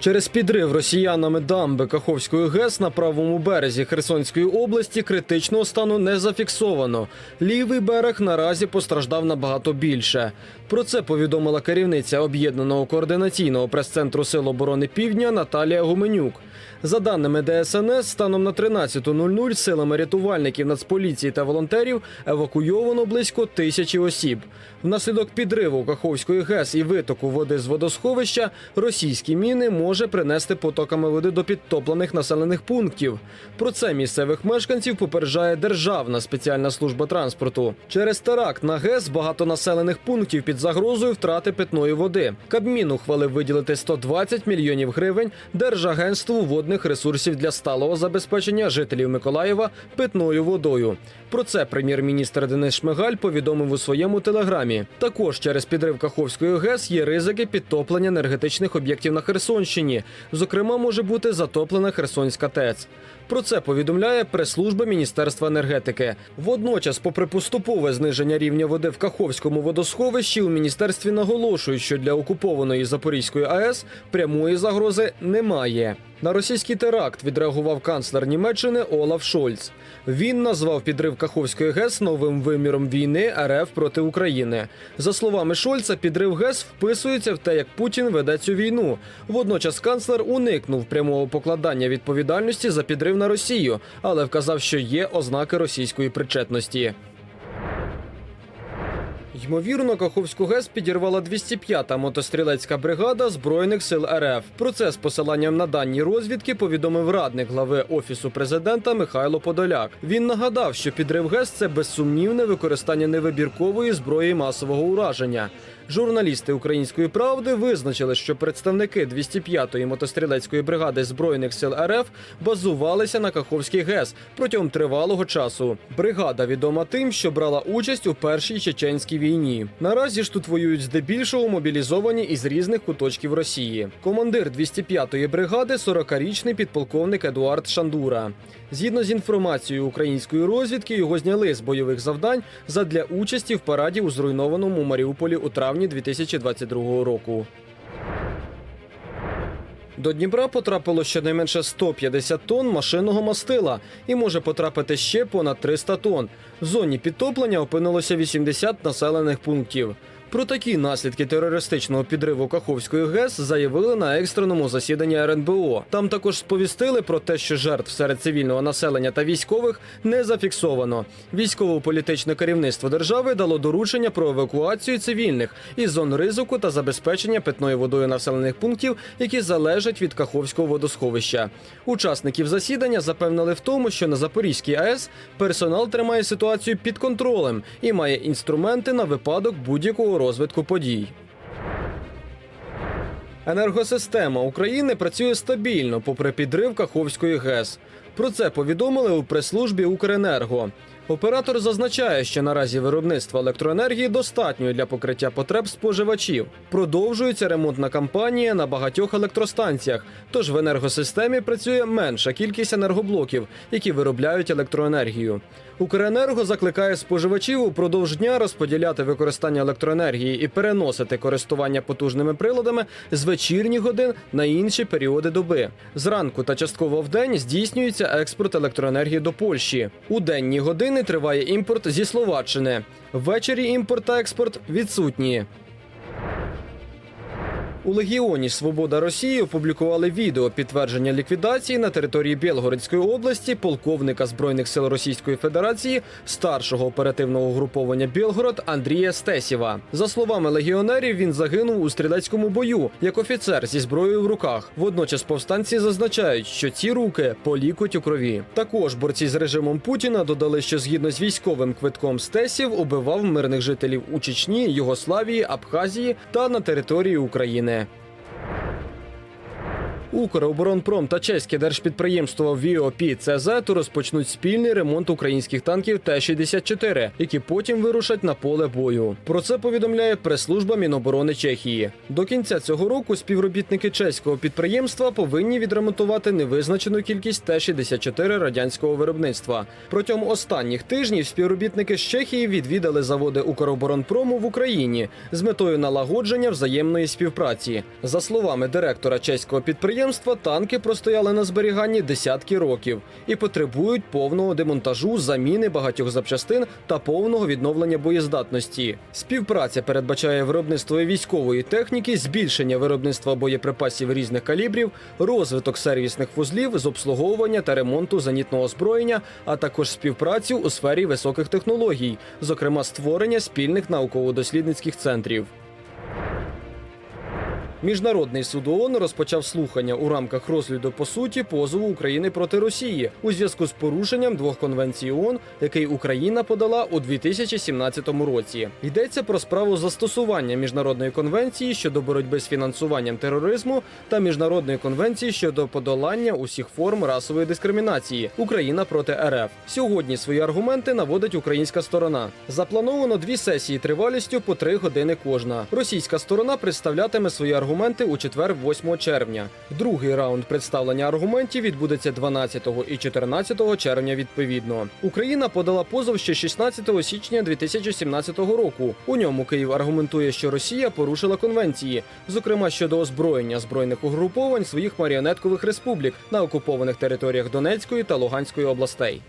Через підрив росіянами дамби Каховської ГЕС на правому березі Херсонської області критичного стану не зафіксовано. Лівий берег наразі постраждав набагато більше. Про це повідомила керівниця об'єднаного координаційного прес-центру Сил оборони Півдня Наталія Гуменюк. За даними ДСНС, станом на 13.00 силами рятувальників, нацполіції та волонтерів евакуйовано близько тисячі осіб. Внаслідок підриву Каховської ГЕС і витоку води з водосховища російські міни може принести потоками води до підтоплених населених пунктів. Про це місцевих мешканців попереджає Державна спеціальна служба транспорту. Через теракт на ГЕС багато населених пунктів під загрозою втрати питної води. Кабмін ухвалив виділити 120 мільйонів гривень Держагентству водних ресурсів для сталого забезпечення жителів Миколаєва питною водою. Про це прем'єр-міністр Денис Шмигаль повідомив у своєму телеграмі. Також через підрив Каховської ГЕС є ризики підтоплення енергетичних об'єктів на Херсонщині. Зокрема, може бути затоплена Херсонська ТЕЦ. Про це повідомляє прес-служба Міністерства енергетики. Водночас, попри поступове зниження рівня води в Каховському водосховищі, у міністерстві наголошують, що для окупованої Запорізької АЕС прямої загрози немає. На російський теракт відреагував канцлер Німеччини Олаф Шольц. Він назвав підрив Каховської ГЕС новим виміром війни РФ проти України. За словами Шольца, підрив ГЕС вписується в те, як Путін веде цю війну. Водночас канцлер уникнув прямого покладання відповідальності за підрив на Росію, але вказав, що є ознаки російської причетності. Ймовірно, Каховську ГЕС підірвала 205-та мотострілецька бригада Збройних сил РФ. Про це з посиланням на дані розвідки повідомив радник глави офісу президента Михайло Подоляк. Він нагадав, що підрив ГЕС це безсумнівне використання невибіркової зброї масового ураження. Журналісти української правди визначили, що представники 205-ї мотострілецької бригади збройних сил РФ базувалися на Каховській ГЕС протягом тривалого часу. Бригада відома тим, що брала участь у першій чеченській війні. Наразі ж тут воюють здебільшого мобілізовані із різних куточків Росії. Командир 205-ї бригади 40-річний підполковник Едуард Шандура. Згідно з інформацією української розвідки, його зняли з бойових завдань задля участі в параді у зруйнованому Маріуполі у травні 2022 року. До Дніпра потрапило щонайменше 150 тонн машинного мастила і може потрапити ще понад 300 тонн. В зоні підтоплення опинилося 80 населених пунктів. Про такі наслідки терористичного підриву Каховської ГЕС заявили на екстреному засіданні РНБО. Там також сповістили про те, що жертв серед цивільного населення та військових не зафіксовано. Військово-політичне керівництво держави дало доручення про евакуацію цивільних із зон ризику та забезпечення питною водою населених пунктів, які залежать від Каховського водосховища. Учасників засідання запевнили в тому, що на Запорізькій АЕС персонал тримає ситуацію під контролем і має інструменти на випадок будь-якого розвитку подій. Енергосистема України працює стабільно, попри підрив Каховської ГЕС. Про це повідомили у прес-службі Укренерго. Оператор зазначає, що наразі виробництво електроенергії достатньо для покриття потреб споживачів. Продовжується ремонтна кампанія на багатьох електростанціях, тож в енергосистемі працює менша кількість енергоблоків, які виробляють електроенергію. Укренерго закликає споживачів упродовж дня розподіляти використання електроенергії і переносити користування потужними приладами з вечірніх годин на інші періоди доби. Зранку та частково вдень здійснюється експорт електроенергії до Польщі. У денні години триває імпорт зі Словаччини. Ввечері імпорт та експорт відсутні. У Легіоні Свобода Росії опублікували відео підтвердження ліквідації на території Білгородської області полковника збройних сил Російської Федерації, старшого оперативного угруповання Білгород Андрія Стесєва. За словами легіонерів, він загинув у стрілецькому бою як офіцер зі зброєю в руках. Водночас повстанці зазначають, що ці руки полікуть у крові. Також борці з режимом Путіна додали, що згідно з військовим квитком Стесів убивав мирних жителів у Чечні, Югославії, Абхазії та на території України. there. Укроборонпром та чеське держпідприємство ВІОПІ ЦЗ розпочнуть спільний ремонт українських танків Т-64, які потім вирушать на поле бою. Про це повідомляє прес-служба Міноборони Чехії. До кінця цього року співробітники чеського підприємства повинні відремонтувати невизначену кількість Т-64 радянського виробництва. Протягом останніх тижнів співробітники з Чехії відвідали заводи Укроборонпрому в Україні з метою налагодження взаємної співпраці. За словами директора чеського підприємства, танки простояли на зберіганні десятки років і потребують повного демонтажу, заміни багатьох запчастин та повного відновлення боєздатності. Співпраця передбачає виробництво військової техніки, збільшення виробництва боєприпасів різних калібрів, розвиток сервісних вузлів з обслуговування та ремонту зенітного озброєння, а також співпрацю у сфері високих технологій, зокрема створення спільних науково-дослідницьких центрів. Міжнародний суд ООН розпочав слухання у рамках розгляду по суті позову України проти Росії у зв'язку з порушенням двох конвенцій ООН, який Україна подала у 2017 році. Йдеться про справу застосування міжнародної конвенції щодо боротьби з фінансуванням тероризму та міжнародної конвенції щодо подолання усіх форм расової дискримінації Україна проти РФ. Сьогодні свої аргументи наводить українська сторона. Заплановано дві сесії тривалістю по три години кожна. Російська сторона представлятиме свої аргументи у четвер, 8 червня. Другий раунд представлення аргументів відбудеться 12 і 14 червня. Відповідно, Україна подала позов ще 16 січня 2017 року. У ньому Київ аргументує, що Росія порушила конвенції, зокрема щодо озброєння збройних угруповань своїх маріонеткових республік на окупованих територіях Донецької та Луганської областей.